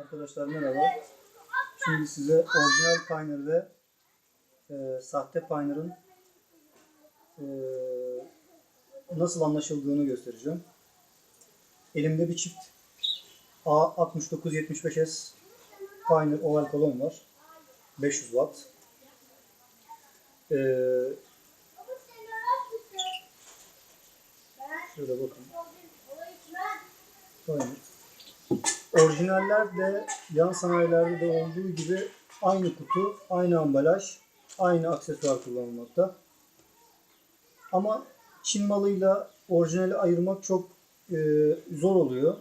Arkadaşlar merhaba. Şimdi size orijinal Pioneer ve e, sahte Pioneer'ın e, nasıl anlaşıldığını göstereceğim. Elimde bir çift A6975S Pioneer oval kolon var. 500 watt. E, şöyle bakın. Pioneer. Orijinallerde yan sanayilerde de olduğu gibi aynı kutu, aynı ambalaj, aynı aksesuar kullanılmakta. Ama Çin malıyla orijinali ayırmak çok e, zor oluyor.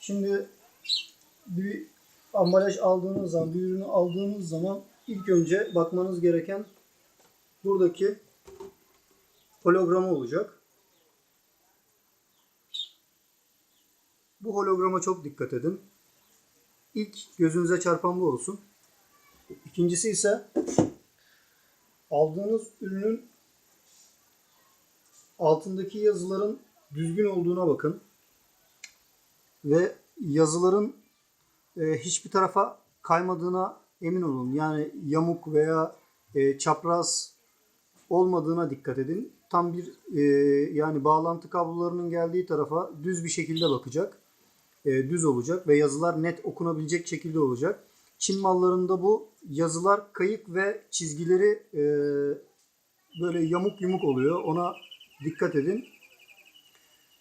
Şimdi bir ambalaj aldığınız zaman, bir ürünü aldığınız zaman ilk önce bakmanız gereken buradaki hologramı olacak. Bu holograma çok dikkat edin. İlk gözünüze çarpan bu olsun. İkincisi ise aldığınız ürünün altındaki yazıların düzgün olduğuna bakın. Ve yazıların e, hiçbir tarafa kaymadığına emin olun. Yani yamuk veya e, çapraz olmadığına dikkat edin. Tam bir e, yani bağlantı kablolarının geldiği tarafa düz bir şekilde bakacak. E, düz olacak ve yazılar net okunabilecek şekilde olacak. Çin mallarında bu yazılar kayık ve çizgileri e, böyle yamuk yumuk oluyor. Ona dikkat edin.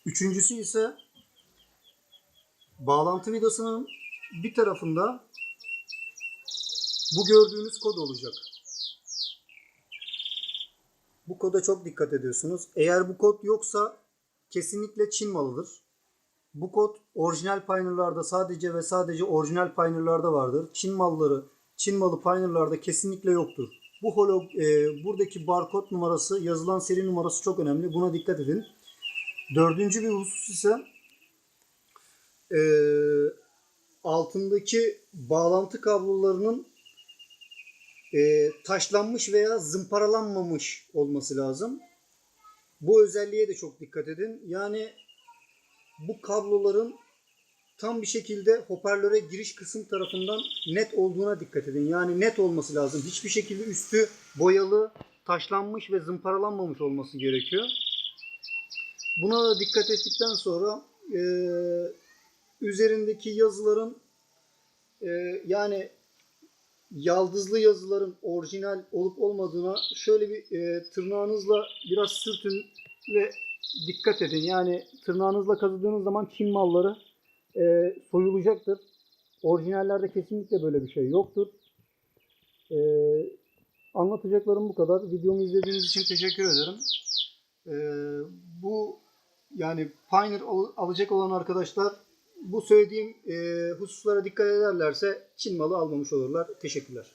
Üçüncüsü ise bağlantı vidasının bir tarafında bu gördüğünüz kod olacak. Bu koda çok dikkat ediyorsunuz. Eğer bu kod yoksa kesinlikle Çin malıdır. Bu kod orijinal Pioneer'larda sadece ve sadece orijinal Pioneer'larda vardır. Çin malları, Çin malı Pioneer'larda kesinlikle yoktur. Bu holo, e, buradaki barkod numarası, yazılan seri numarası çok önemli. Buna dikkat edin. Dördüncü bir husus ise e, altındaki bağlantı kablolarının e, taşlanmış veya zımparalanmamış olması lazım. Bu özelliğe de çok dikkat edin. Yani bu kabloların tam bir şekilde hoparlöre giriş kısım tarafından net olduğuna dikkat edin. Yani net olması lazım. Hiçbir şekilde üstü boyalı, taşlanmış ve zımparalanmamış olması gerekiyor. Buna da dikkat ettikten sonra e, üzerindeki yazıların e, yani yaldızlı yazıların orijinal olup olmadığına şöyle bir e, tırnağınızla biraz sürtün ve dikkat edin. Yani tırnağınızla kazıdığınız zaman Çin malları e, soyulacaktır. Orijinallerde kesinlikle böyle bir şey yoktur. E, anlatacaklarım bu kadar. Videomu izlediğiniz için teşekkür ederim. E, bu yani Pioneer al- alacak olan arkadaşlar bu söylediğim e, hususlara dikkat ederlerse Çin malı almamış olurlar. Teşekkürler.